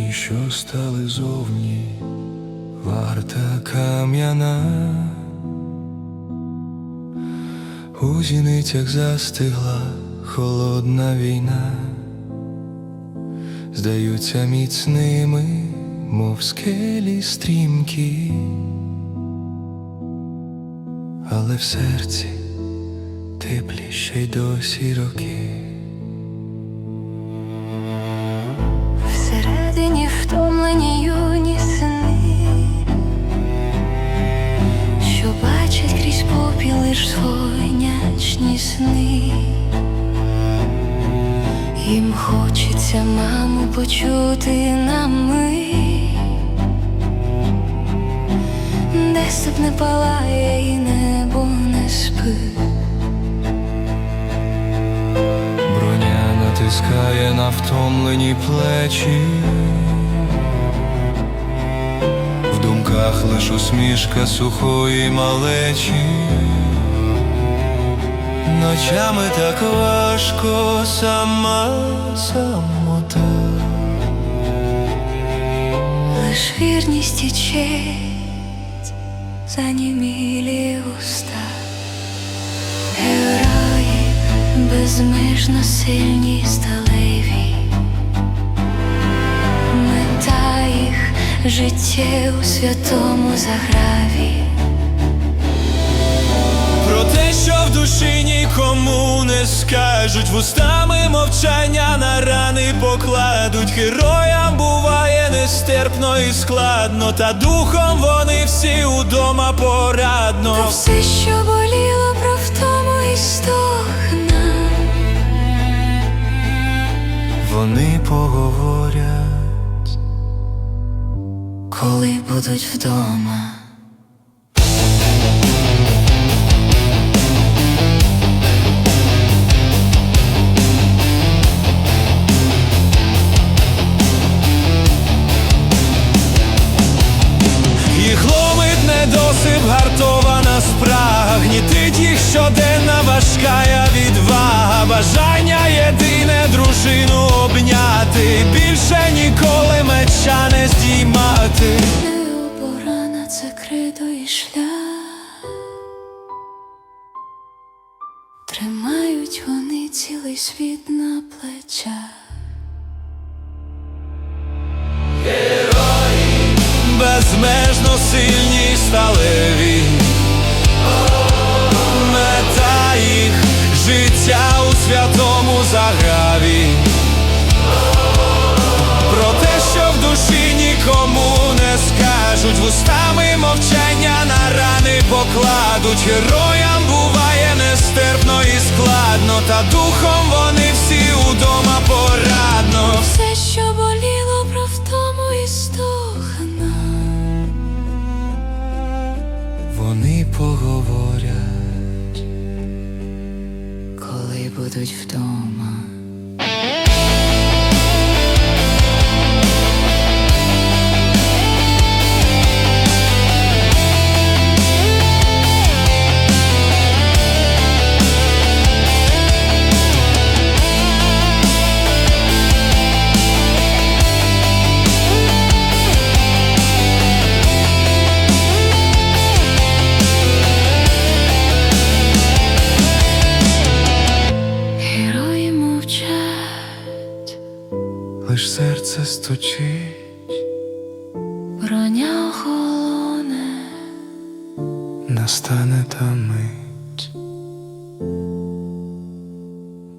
Ті, що стали зовні, варта кам'яна, у зіницях застигла холодна війна, здаються міцними, мов скелі стрімкі, але в серці теплі ще й досі роки. Лиш сонячні сни. Їм хочеться маму почути на мить, де б не палає і небо не спить. Броня натискає на втомлені плечі, думках лиш усмішка сухої малечі, ночами так важко сама самота. Лиш вірність і честь занімілі уста, герої безмежно сильні сталеві, мета їх життя у святому заграві. Про те, що в душі нікому не скажуть, вустами мовчання на рани покладуть. Героям буває нестерпно і складно, та духом вони всі удома порадно. Про все, що боліло, про втому і стогна. Вони поговорять. коли будуть вдома. Гнітить їх щоденна важкая відвага, бажання єдине дружину обняти, більше ніколи меча не здіймати. Не це кридо і шлях. Тримають вони цілий світ на плечах. безмежно сильні й святому заграві. Про те, що в душі нікому не скажуть, вустами мовчання на рани покладуть. Героям буває нестерпно і складно, та духом вони будуть вдома. серце сточить броня холоне, настане та мить,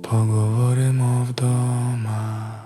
поговоримо вдома.